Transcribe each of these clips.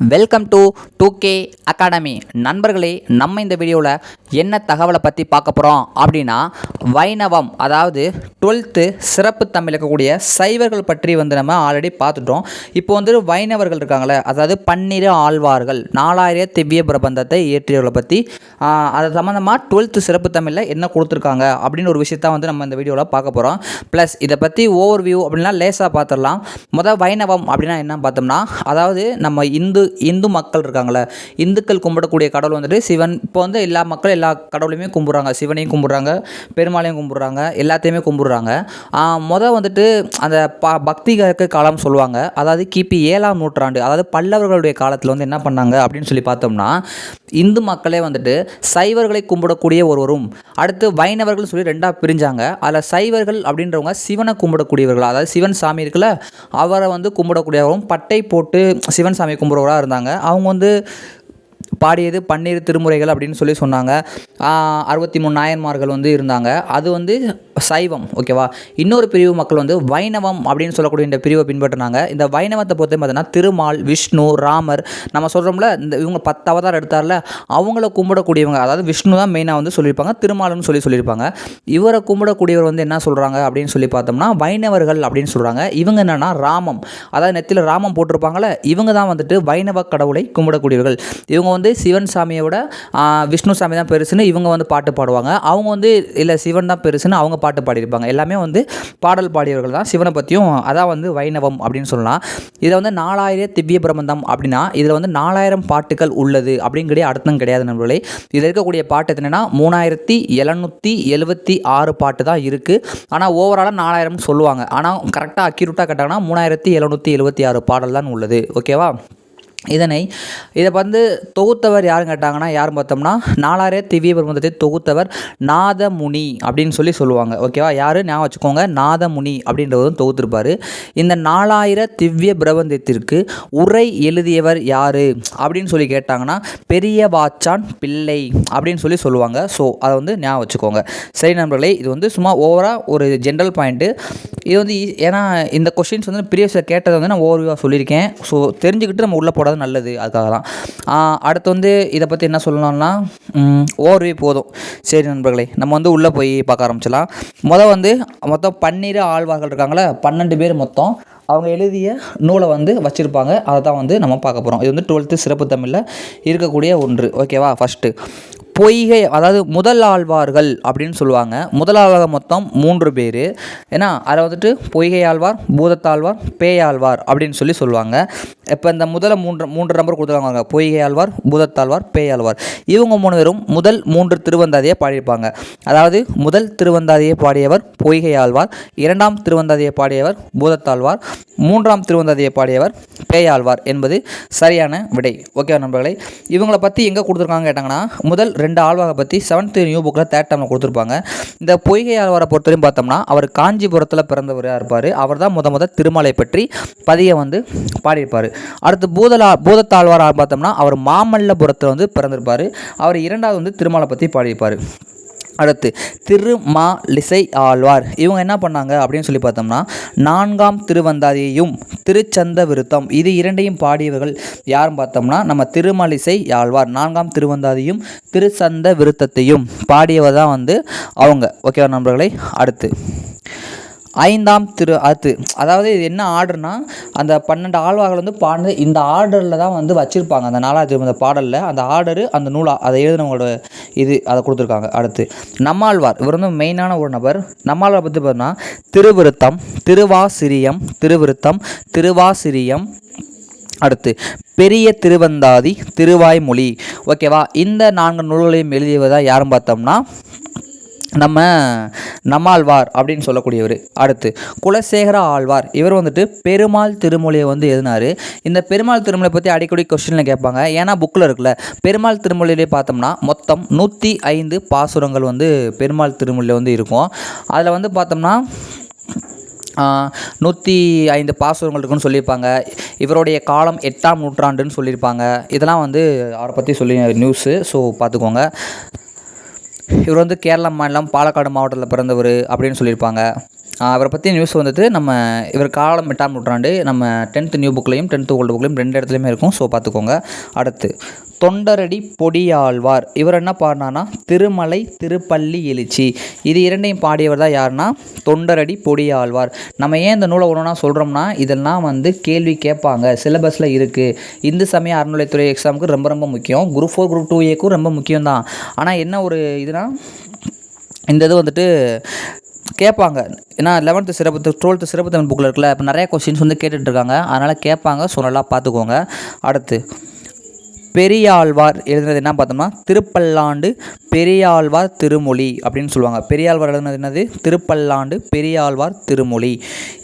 Welcome to two K academy நண்பர்களே நம்ம இந்த வீடியோவில் என்ன தகவலை பற்றி பார்க்க போகிறோம் அப்படின்னா வைணவம் அதாவது டுவெல்த்து சிறப்பு தமிழ் இருக்கக்கூடிய சைவர்கள் பற்றி வந்து நம்ம ஆல்ரெடி பார்த்துட்டோம். இப்போ வந்து வைணவர்கள் இருக்காங்களே அதாவது பன்னிரு ஆழ்வார்கள் நாலாயிர திவ்ய பிரபந்தத்தை இயற்றியவர்களை பற்றி அதை அது சம்மந்தமாக டுவெல்த்து சிறப்பு தமிழில் என்ன கொடுத்துருக்காங்க அப்படின்னு ஒரு விஷயத்த வந்து நம்ம இந்த வீடியோவில் பார்க்க போகிறோம் ப்ளஸ் இதை பற்றி ஓவர் வியூ அப்படின்னா லேசாக பார்த்துடலாம். முதல் வைணவம் அப்படின்னா என்ன பார்த்தோம்னா அதாவது நம்ம இந்து இந்து மக்கள் இருக்காங்களே இந்துக்கள் கும்பிடக்கூடிய கடவுள் வந்துட்டு சிவன். இப்போ வந்து எல்லா மக்களும் எல்லா கடவுளையுமே கும்பிட்றாங்க. சிவனையும் கும்பிட்றாங்க பெருமாளையும் கும்பிட்றாங்க எல்லாத்தையுமே கும்பிட்றாங்க. மொதல் வந்துட்டு அந்த ப பக்தி கற்க காலம் சொல்லுவாங்க. அதாவது கிபி ஏழாம் நூற்றாண்டு அதாவது பல்லவர்களுடைய காலத்தில் வந்து என்ன பண்ணாங்க அப்படின்னு சொல்லி பார்த்தோம்னா இந்து மக்களே வந்துட்டு சைவர்களை கும்பிடக்கூடிய ஒருவரும் அடுத்து வைணவர்கள் சொல்லி ரெண்டாக பிரிஞ்சாங்க. அதில் சைவர்கள் அப்படின்றவங்க சிவனை கும்பிடக்கூடியவர்கள்? அதாவது சிவன் சாமி இருக்குல்ல அவரை வந்து கும்பிடக்கூடியவரும் பட்டை போட்டு சிவன் சாமி கும்பிட்றவராக இருந்தாங்க. அவங்க வந்து பாடியது பன்னீர் திருமுறைகள் அப்படின்னு சொல்லி சொன்னாங்க. அறுபத்தி மூணு நாயன்மார்கள் வந்து இருந்தாங்க. அது வந்து சைவம் ஓகேவா இன்னொரு பிரிவு மக்கள் வந்து வைணவம் அப்படின்னு சொல்லக்கூடிய இந்த பிரிவை பின்பற்றினாங்க. இந்த வைணவத்தை பொறுத்த பார்த்தீங்கன்னா திருமால் விஷ்ணு ராமர் நம்ம சொல்கிறோம்ல இந்த இவங்க பத்து அவதாரம் எடுத்தார்ல அவங்கள கும்பிடக்கூடியவங்க அதாவது விஷ்ணு தான் மெயினாக வந்து சொல்லியிருப்பாங்க திருமால்னு சொல்லி சொல்லியிருப்பாங்க. இவரை கும்பிடக்கூடியவர் வந்து என்ன சொல்கிறாங்க அப்படின்னு சொல்லி பார்த்தோம்னா வைணவர்கள் அப்படின்னு சொல்கிறாங்க இவங்க என்னென்னா ராமம். அதாவது நெத்தியில் ராமம் போட்டிருப்பாங்கல்ல இவங்க தான் வந்துட்டு வைணவ கடவுளை கும்பிடக்கூடியவர்கள். இவங்க வந்து சிவன் சாமியை விட விஷ்ணு சாமி தான் பெருசுன்னு இவங்க வந்து பாட்டு பாடுவாங்க. அவங்க வந்து இல்லை சிவன் தான் பெருசுன்னு அவங்க பாட்டு பாடியிருப்பாங்க. எல்லாமே வந்து பாடல் பாடியவர்கள் தான். சிவனை பற்றியும் அதான் வந்து வைணவம் அப்படின்னு சொல்லலாம். இதை வந்து நாலாயிர திவ்ய பிரபந்தம் அப்படின்னா இதில் வந்து நாலாயிரம் பாட்டுகள் உள்ளது அப்படிங்கிற அர்த்தம் கிடையாது நண்பர்களே. இதில் இருக்கக்கூடிய பாட்டு எத்தனைனா மூணாயிரத்தி எழுநூற்றி எழுபத்தி ஆறு பாட்டு தான் இருக்குது ஆனால் ஓவராலாக நாலாயிரம்னு சொல்லுவாங்க. ஆனால் கரெக்டாக அக்யூரேட்டாக கட்டாங்கன்னா மூணாயிரத்தி எழுநூற்றி எழுபத்தி ஆறு பாடல் தான் உள்ளது. ஓகேவா இதனை இதை வந்து தொகுத்தவர் யாருன்னு கேட்டாங்கன்னா யாரும் பார்த்தோம்னா நாலாரே திவ்ய பிரபந்தத்தை தொகுத்தவர் நாதமுனி அப்படின்னு சொல்லி சொல்லுவாங்க. ஓகேவா யார்? ஞாபகம் வச்சுக்கோங்க. நாதமுனி அப்படின்றவரும் தொகுத்திருப்பார். இந்த நாலாயிர திவ்ய பிரபந்தத்திற்கு உரை எழுதியவர் யார்? அப்படின்னு சொல்லி கேட்டாங்கன்னா பெரிய வாச்சான் பிள்ளை அப்படின்னு சொல்லி சொல்லுவாங்க. ஸோ அதை வந்து ஞாபகம் வச்சுக்கோங்க. சரி நண்பர்களே இது வந்து சும்மா ஓவராக ஒரு ஜென்ரல் பாயிண்ட்டு இது வந்து ஏன்னா இந்த கொஷின்ஸ் வந்து ப்ரீவியஸில் கேட்டதை வந்து நான் ஓவர்வியூவாக சொல்லியிருக்கேன். ஸோ தெரிஞ்சுக்கிட்டு நம்ம உள்ளே போடுறது நல்லது அதுக்காக தான் அடுத்து வந்து இதை பற்றி என்ன சொல்லணும்னா ஓர்வே போதும். சரி நண்பர்களே நம்ம வந்து உள்ளே போய் பார்க்க ஆரம்பிச்சலாம் மொதல் வந்து மொத்தம் பன்னிரு ஆழ்வார்கள் இருக்காங்களே பன்னெண்டு பேர் மொத்தம் அவங்க எழுதிய நூலை வந்து வச்சுருப்பாங்க. அதை தான் வந்து நம்ம பார்க்க போகிறோம் இது வந்து டுவெல்த்து சிறப்பு தமிழில் இருக்கக்கூடிய ஒன்று. ஓகேவா ஃபஸ்ட்டு பொய்கை அதாவது முதல் ஆழ்வார்கள் அப்படின்னு சொல்லுவாங்க. முதல் மொத்தம் மூன்று பேர். ஏன்னா அதில் வந்துட்டு பொய்கை ஆழ்வார் பூதத்தாழ்வார் பேயாழ்வார் அப்படின்னு சொல்லி சொல்லுவாங்க. இப்போ இந்த முதல மூன்று மூன்று நம்பர் கொடுத்துருக்காங்க பொய்கை ஆழ்வார் பூதத்தாழ்வார் பேயாழ்வார். இவங்க மூணு பேரும் முதல் மூன்று திருவந்தாதியை பாடியிருப்பாங்க. அதாவது முதல் திருவந்தாதியை பாடியவர் பொய்கை ஆழ்வார் இரண்டாம் திருவந்தாதியை பாடியவர் பூதத்தாழ்வார் மூன்றாம் திருவந்தாதியை பாடியவர் பேயாழ்வார் என்பது சரியான விடை. ஓகேவா நண்பர்களை? இவங்களை பற்றி எங்கே கொடுத்துருக்காங்க கேட்டாங்கன்னா முதல் ரெண்டு ஆழ்வாரை பற்றி செவன்த் நியூ புக்கில் தேர்ட் டைமில் கொடுத்துருப்பாங்க. இந்த பொய்கை ஆழ்வாரை பொறுத்தவரையும் பார்த்தோம்னா அவர் காஞ்சிபுரத்தில் பிறந்தவராக இருப்பார் அவர் தான் முத முத திருமலை பற்றி பதியை வந்து பாடியிருப்பார். அடுத்து பூதலா பூதத்தாழ்வார் பார்த்தோம்னா அவர் மாமல்லபுரத்தில் வந்து பிறந்திருப்பார். அவர் இரண்டாவது வந்து திருமலை பற்றி பாடியிருப்பார். அடுத்து திருமாலிசை ஆழ்வார். இவங்க என்ன பண்ணாங்க அப்படின்னு சொல்லி பார்த்தோம்னா நான்காம் திருவந்தாதியையும் திருச்சந்த விருத்தம். இது இரண்டையும் பாடியவர்கள் யாரும் பார்த்தோம்னா நம்ம திருமலிசை ஆழ்வார் நான்காம் திருவந்தாதியும் திருச்சந்த விருத்தத்தையும். பாடியவர் தான் வந்து அவங்க. ஓகேவா நண்பர்களை? அடுத்து. ஐந்தாம் திரு அடுத்து அதாவது இது என்ன ஆர்டர்னா அந்த பன்னெண்டு ஆழ்வார்கள் வந்து பாடினது இந்த ஆர்டரில் தான் வந்து வச்சுருப்பாங்க. அந்த நாலாவது திருமந்த பாடலில் அந்த ஆர்டரு அந்த நூலா அதை எழுதினவங்களோட இது அதை கொடுத்துருக்காங்க அடுத்து. நம்மாழ்வார் இவர் வந்து மெயினான ஒரு நபர். நம்மாழ்வார் பற்றி பார்த்தோம்னா திருவிருத்தம் திருவாசிரியம் திருவிருத்தம் திருவாசிரியம். அடுத்து பெரிய திருவந்தாதி திருவாய்மொழி. ஓகேவா? இந்த நான்கு நூல்களையும் எழுதியவதா யாரும் பார்த்தோம்னா நம்ம நம்மாழ்வார் அப்படின்னு சொல்லக்கூடியவர் அடுத்து குலசேகர ஆழ்வார். இவர் வந்துட்டு பெருமாள் திருமொழியை வந்து எழுதினார். இந்த பெருமாள் திருமொழியை பற்றி அடிக்கடி கொஸ்டினில் கேட்பாங்க. ஏன்னா புக்கில் இருக்குல்ல பெருமாள் திருமொழியிலே பார்த்தோம்னா மொத்தம் நூற்றி ஐந்து பாசுரங்கள் வந்து பெருமாள் திருமொழியில் வந்து இருக்கும். அதில் வந்து பார்த்தோம்னா நூற்றி ஐந்து பாசுரங்கள் இருக்குன்னு சொல்லியிருப்பாங்க. இவருடைய காலம் எட்டாம் நூற்றாண்டுன்னு சொல்லியிருப்பாங்க. இதெல்லாம் வந்து அவரை பற்றி சொல்லி நியூஸு ஸோ பார்த்துக்கோங்க. இவர் வந்து கேரளா மாநிலம் பாலக்காடு மாவட்டத்தில் பிறந்தவர் அப்படின்னு சொல்லியிருப்பாங்க. அவரை பற்றி நியூஸ் வந்துட்டு நம்ம இவர் காலம் எட்டாம் நூற்றாண்டு நம்ம டென்த்து நியூ புக்லேயும் டென்த்து ஓல்டு புக்லேயும் ரெண்டு இடத்துலையுமே இருக்கும். ஸோ பார்த்துக்கோங்க. அடுத்து தொண்டரடி பொடியாழ்வார். இவர் என்ன பாடினார்னா திருமலை திருப்பள்ளி எழுச்சி. இது இரண்டையும் பாடியவர் தான் யாருன்னா தொண்டரடி பொடியாழ்வார். நம்ம ஏன் இந்த நூலை ஒன்றுனா சொல்கிறோம்னா இதெல்லாம் வந்து கேள்வி கேட்பாங்க. சிலபஸில் இருக்குது இந்து சமய அறநிலைத்துறை எக்ஸாமுக்கு ரொம்ப ரொம்ப முக்கியம். குரூப் ஃபோர் குரூப் டூ ஏக்கும் ரொம்ப முக்கியம் தான் ஆனால் என்ன ஒரு இதுனால் இந்த இது வந்துட்டு கேட்பாங்க. ஏன்னா லெவன்த்து சிறப்பு டுவெல்த்து சிறப்பு தமிழ் புக்கில் இருக்குல்ல இப்போ நிறைய கொஸ்டின்ஸ் வந்து கேட்டுட்டு இருக்காங்க. அதனால் கேட்பாங்க. ஸோ நல்லா பார்த்துக்கோங்க. அடுத்து. பெரியாழ்வார் எழுதுனது என்ன பார்த்தோம்னா திருப்பல்லாண்டு பெரியாழ்வார் திருமொழி அப்படின்னு சொல்லுவாங்க. பெரியாழ்வார் எழுதுனது என்னது? திருப்பல்லாண்டு பெரியாழ்வார் திருமொழி.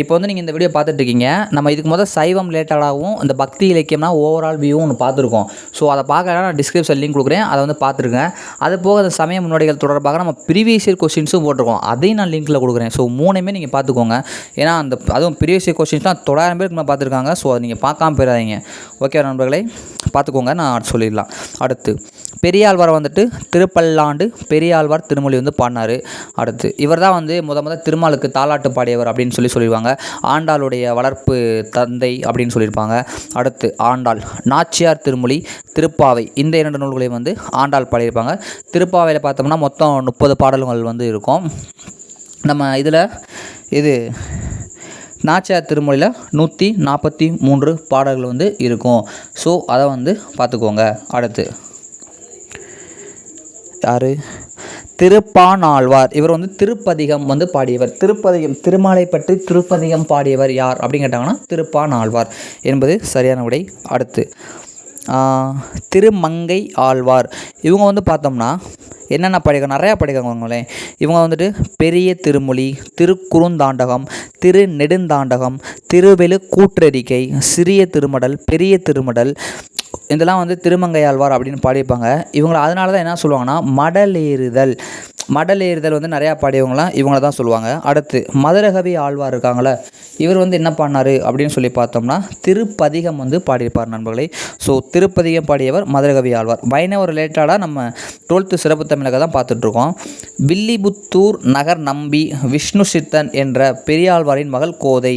இப்போ வந்து நீங்கள் இந்த வீடியோ பார்த்துட்டு இருக்கீங்க நம்ம இதுக்கு முதல் சைவம் ரிலேட்டடாகவும் இந்த பக்தி இலக்கியம்னா ஓவரால் வியூவும் ஒன்று பார்த்துருக்கோம். ஸோ அதை பார்க்கலாம் நான் டிஸ்கிரிப்ஷன் லிங்க் கொடுக்குறேன். அதை வந்து பார்த்துருக்கேன் அது போக அந்த சமய முன்னோடிகள் தொடர்பாக நம்ம ப்ரீவியஸ் இயர் கொஸ்டின்ஸும் போட்டிருக்கோம். அதையும் நான் லிங்க்கில் கொடுக்குறேன். ஸோ மூணுமே நீங்கள் பார்த்துக்கோங்க. ஏன்னா அந்த அதுவும் ப்ரீவியஸ் இயர் கொஸ்டின்ஸ்லாம் தொள்ளாயிரம் பேருக்கு நான் பார்த்துருக்காங்க. ஸோ அதை நீங்கள் பார்க்காம போயிடாதீங்க. ஓகே நண்பர்களே? பார்த்துக்கோங்க நான் அடுத்து சொல்லிடலாம். அடுத்து பெரியாழ்வார் வந்துட்டு திருப்பல்லாண்டு பெரியாழ்வார் திருமொழி வந்து பாடினார். அடுத்து இவர் தான் வந்து முத முத திருமாலுக்கு தாலாட்டு பாடியவர் அப்படின்னு சொல்லி சொல்லிடுவாங்க ஆண்டாளுடைய வளர்ப்பு தந்தை அப்படின்னு சொல்லியிருப்பாங்க. அடுத்து ஆண்டாள் நாச்சியார் திருமொழி திருப்பாவை இந்த இரண்டு நூல்களையும் வந்து ஆண்டாள் பாடியிருப்பாங்க. திருப்பாவையில் பார்த்தோம்னா மொத்தம் முப்பது பாடல்கள் வந்து இருக்கும். நம்ம இதில் இது நாச்சியார் திருமொழியில் நூற்றி நாற்பத்தி மூன்று பாடல்கள் வந்து இருக்கும். ஸோ அதை வந்து பார்த்துக்கோங்க. அடுத்து. யார்? திருப்பானாழ்வார். இவர் வந்து திருப்பதிகம் வந்து பாடியவர். திருப்பதிகம் திருமாலை பற்றி திருப்பதிகம் பாடியவர் யார் அப்படின்னு கேட்டாங்கன்னா திருப்பானாழ்வார் என்பது சரியான விடை அடுத்து. திருமங்கை ஆழ்வார். இவங்க வந்து பார்த்தோம்னா என்னென்ன படிக்க நிறையா படிக்கிறவங்களேன் இவங்க வந்துட்டு பெரிய திருமொழி திருக்குறுந்தாண்டகம் திரு நெடுந்தாண்டகம் திருவெளு கூற்றறிக்கை சிறிய திருமடல் பெரிய திருமடல் இதெல்லாம் வந்து திருமங்கையாழ்வார் அப்படின்னு பாடியிருப்பாங்க. இவங்களை அதனால தான் என்ன சொல்லுவாங்கன்னா மடலேறுதல். மடலேறுதல் வந்து நிறையா பாடியவங்களாம் இவங்கள தான் சொல்லுவாங்க. அடுத்து மதுரகவி ஆழ்வார் இருக்காங்களே இவர் வந்து என்ன பண்ணார் அப்படின்னு சொல்லி பார்த்தோம்னா திருப்பதிகம் வந்து பாடியிருப்பார் நண்பர்களே. ஸோ திருப்பதிகம் பாடியவர் மதுரகவி ஆழ்வார். வைணவ ரிலேட்டடாக நம்ம டுவெல்த்து சிறப்பு தமிழக தான் பார்த்துட்ருக்கோம் வில்லிபுத்தூர் நகர் நம்பி விஷ்ணு சித்தன் என்ற பெரியாழ்வாரின் மகள் கோதை.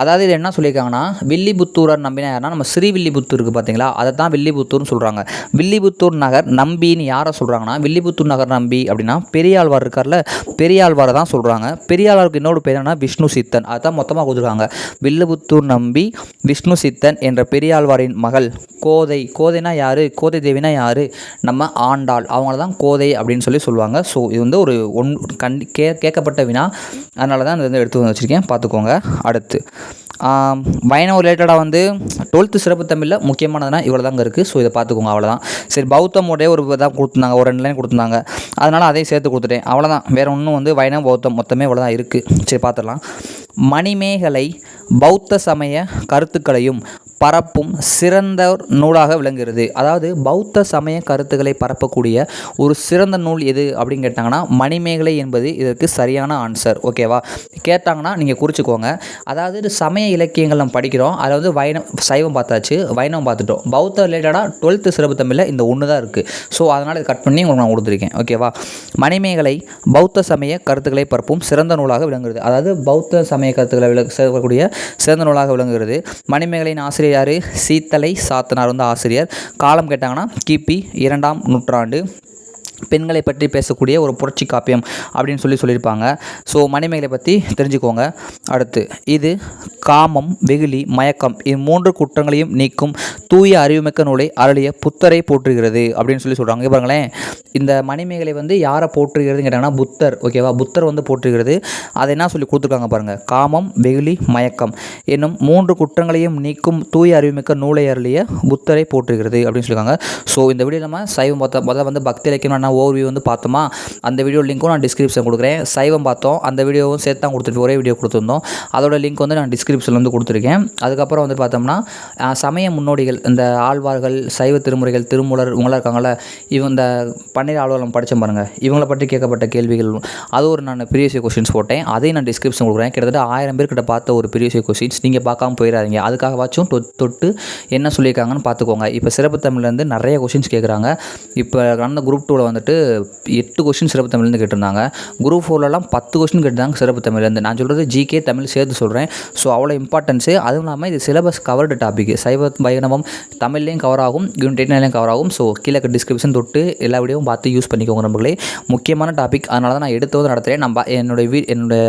அதாவது இது என்ன சொல்லியிருக்காங்கன்னா வில்லிபுத்தூரர் நம்பினா யாருன்னா நம்ம ஸ்ரீவில்லிபுத்தூர் இருக்குது பார்த்தீங்களா? அதை தான் வில்லிபுத்தூர்னு சொல்கிறாங்க வில்லிபுத்தூர் நகர் நம்பின்னு யாரை சொல்கிறாங்கன்னா வில்லிபுத்தூர் நகர் நம்பி அப்படின்னா பெரியாழ்வார் இருக்கார்ல பெரியாழ்வாரை தான் சொல்கிறாங்க பெரியாழ்வாருக்கு இன்னொரு பேர் என்னன்னா விஷ்ணு சித்தன். அதுதான் மொத்தமாக கொடுத்துருக்காங்க. வில்லிபுத்தூர் நம்பி விஷ்ணு சித்தன் என்ற பெரியாழ்வாரின் மகள் கோதை. கோதைனா யார்? கோதை தேவினா யார்? நம்ம ஆண்டாள். அவங்கள தான் கோதை அப்படின்னு சொல்லி சொல்லுவாங்க. ஸோ இது வந்து ஒரு ஒன் கண்டி கே கேட்கப்பட்ட வினா. அதனால தான் அதை வந்து எடுத்து வந்து வச்சுருக்கேன். பார்த்துக்கோங்க. அடுத்து. வயனோ வைணவ ரிலேட்டடாக வந்து டுவெல்த்து சிறப்பு தமிழில் முக்கியமானதுனா இவ்வளோ தாங்க இருக்குது ஸோ இதை பார்த்துக்கோங்க. அவ்வளோதான் சரி பௌத்தம் ஒரே ஒரு இதாக கொடுத்துருந்தாங்க. ஒரு ரெண்டு லைன் கொடுத்துருந்தாங்க. அதனால் அதையும் சேர்த்து கொடுத்துட்டேன். அவ்வளோதான் வேறு ஒன்றும் வந்து வைணவ பௌத்தம் மொத்தமே இவ்வளோ தான் இருக்குது சரி பார்த்துடலாம். மணிமேகலை பௌத்த சமய கருத்துக்களையும் பரப்பும் சிறந்த நூலாக விளங்குகிறது. அதாவது பௌத்த சமய கருத்துக்களை பரப்பக்கூடிய ஒரு சிறந்த நூல் எது அப்படின்னு கேட்டாங்கன்னா மணிமேகலை என்பது இதற்கு சரியான ஆன்சர் ஓகேவா கேட்டாங்கன்னா நீங்கள் குறிச்சிக்கோங்க. அதாவது சமய இலக்கியங்கள் நம்ம படிக்கிறோம். அதில் வந்து வைணம் சைவம் பார்த்தாச்சு. வைணவம் பார்த்துட்டோம். பௌத்த ரிலேட்டடாக டுவெல்த்து சிறப்பு தமிழில் இந்த ஒன்று தான் இருக்குது ஸோ அதனால் இது கட் பண்ணி உங்களுக்கு நான் கொடுத்துருக்கேன். ஓகேவா மணிமேகலை பௌத்த சமய கருத்துக்களை பரப்பும் சிறந்த நூலாக விளங்குகிறது. அதாவது பௌத்த சமய கருத்துக்களை விளக்க சேர்க்கக்கூடிய சிறந்த நூலாக விளங்குகிறது. மணிமேகலையின் ஆசிரியர் யார்? சீத்தலை சாத்தனார் வந்து ஆசிரியர். காலம் கேட்டாங்கன்னா கிபி இரண்டாம் நூற்றாண்டு. பெண்களை பற்றி பேசக்கூடிய ஒரு புரட்சி காப்பியம் அப்படின்னு சொல்லி சொல்லியிருப்பாங்க. ஸோ மணிமேகலை பற்றி தெரிஞ்சுக்கோங்க. அடுத்து இது காமம் வெகுளி மயக்கம் இது மூன்று குற்றங்களையும் நீக்கும் தூய அறிவுமிக்க நூலை அருளிய புத்தரை போற்றுகிறது அப்படின்னு சொல்லி சொல்கிறாங்க பாருங்களேன். இந்த மணிமேகலை வந்து யாரை போற்றுகிறதுன்னு கேட்டாங்கன்னா புத்தர். ஓகேவா புத்தர் வந்து போற்றுகிறது. அதை என்ன சொல்லி கொடுத்துருக்காங்க பாருங்கள் காமம் வெகுளி மயக்கம் என்னும் மூன்று குற்றங்களையும் நீக்கும் தூய அறிவுமிக்க நூலை அருளிய புத்தரை போற்றுகிறது அப்படின்னு சொல்லியிருக்காங்க. ஸோ இந்த வீடியோ நம்ம சைவம் பார்த்தா முதல்ல வந்து பக்தி இலக்கியம் என்ன? ஓவர்வியூ வந்து பார்த்தோமா அந்த வீடியோ லிங்க்கும் நான் டிஸ்கிரிப்ஷன் கொடுக்குறேன். சைவம் பார்த்தோம் அந்த வீடியோவும் சேர்த்து தான் கொடுத்துட்டு ஒரே வீடியோ கொடுத்துருந்தோம். அதோட லிங்க் வந்து நான் டிஸ்கிரிப்ஷனில் வந்து கொடுத்துருக்கேன். அதுக்கப்புறம் வந்து பார்த்தோம்னா சமய முன்னோடிகள் இந்த ஆழ்வார்கள் சைவ திருமுறைகள் திருமூலர் இவங்களாம் இருக்காங்கள இவங்க இந்த பன்னீர் ஆழ்வாரம் படித்த பாருங்கள் இவங்களை பற்றி கேட்கப்பட்ட கேள்விகள் அது ஒரு நான் ப்ரீவியஸ் கொஸ்டின்ஸ் போட்டேன். அதையும் நான் டிஸ்கிரிப்ஷன் கொடுக்குறேன். கிட்டத்தட்ட ஆயிரம் பேர் கிட்ட பார்த்த ஒரு ப்ரீவியஸ் கொஸ்டின்ஸ் நீங்கள் பார்க்காம போயிடாதீங்க. அதுக்காகவாச்சும் தொட்டு என்ன சொல்லியிருக்காங்கன்னு பார்த்துக்கோங்க. இப்போ சிறப்பு தமிழ்லேருந்து நிறைய கொஸ்டின்ஸ் கேட்குறாங்க. இப்போ நடந்த குரூப் டூவில் வந்து வந்துட்டு எட்டு கொஷின் சிறப்பு தமிழ்லேருந்து கேட்டிருந்தாங்க. குரூப் ஃபோர்லலாம் பத்து கொஷின் கேட்டாங்க சிறப்பு தமிழ்லேருந்து. நான் சொல்கிறது ஜிகே தமிழ் சேர்த்து சொல்கிறேன் ஸோ அவ்வளோ இம்பார்ட்டன்ஸு அதுவும் இல்லாமல் இது சிலபஸ் கவர்டு டாபிக் சைவ வைணவம் தமிழ்லேயும் கவர் ஆகும் யூனிட் கவர் ஆகும். ஸோ கீழே டிஸ்கிரிப்ஷன் தொட்டு எல்லா வீடியோவும் பார்த்து யூஸ் பண்ணிக்கோங்க நம்மளே முக்கியமான டாபிக் அதனால தான் நான் எடுத்து வந்து நடத்துகிறேன் நம்ம என்னுடைய வீ என்னுடைய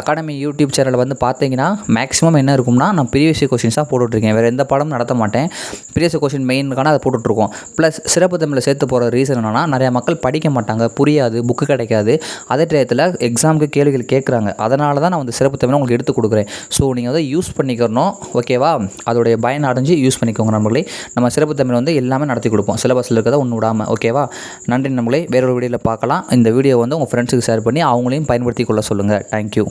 அகாடமி யூடியூப் சேனலில் வந்து பார்த்தீங்கன்னா மேக்ஸிமம் என்ன இருக்கும்னா நான் ப்ரீவியஸ் கொஷின்ஸ் தான் போட்டுட்ருக்கேன். வேறு எந்த பாடமும் நடத்த மாட்டேன். ப்ரீவியஸ் கொஷின் மெயினுக்கான அதை போட்டுட்ருக்கோம். ப்ளஸ் சிறப்பு தமிழில் சேர்த்து போகிற ரீசன் என்னன்னா நிறையா மக்கள் படிக்க மாட்டாங்க புரியாது புக்கு கிடைக்காது. அதே டயத்தில் எக்ஸாமுக்கு கேள்விகள் கேட்குறாங்க. அதனால தான் நான் வந்து சிறப்பு தமிழ் உங்களுக்கு எடுத்து கொடுக்குறேன். ஸோ நீங்கள் அதை யூஸ் பண்ணிக்கிறணும் ஓகேவா அதோடைய பயன் அடைஞ்சு யூஸ் பண்ணிக்கோங்க நம்மளே நம்ம சிறப்பு தமிழ் வந்து எல்லாமே நடத்தி கொடுப்போம். சிலபஸில் இருக்கிறத ஒன்று விடாமல் ஓகேவா நன்றி நம்மளே வேறொரு வீடியோவில் பார்க்கலாம். இந்த வீடியோ வந்து உங்கள் ஃப்ரெண்ட்ஸுக்கு ஷேர் பண்ணி அவங்களையும் பயன்படுத்தி கொள்ள சொல்லுங்கள் தேங்க்யூ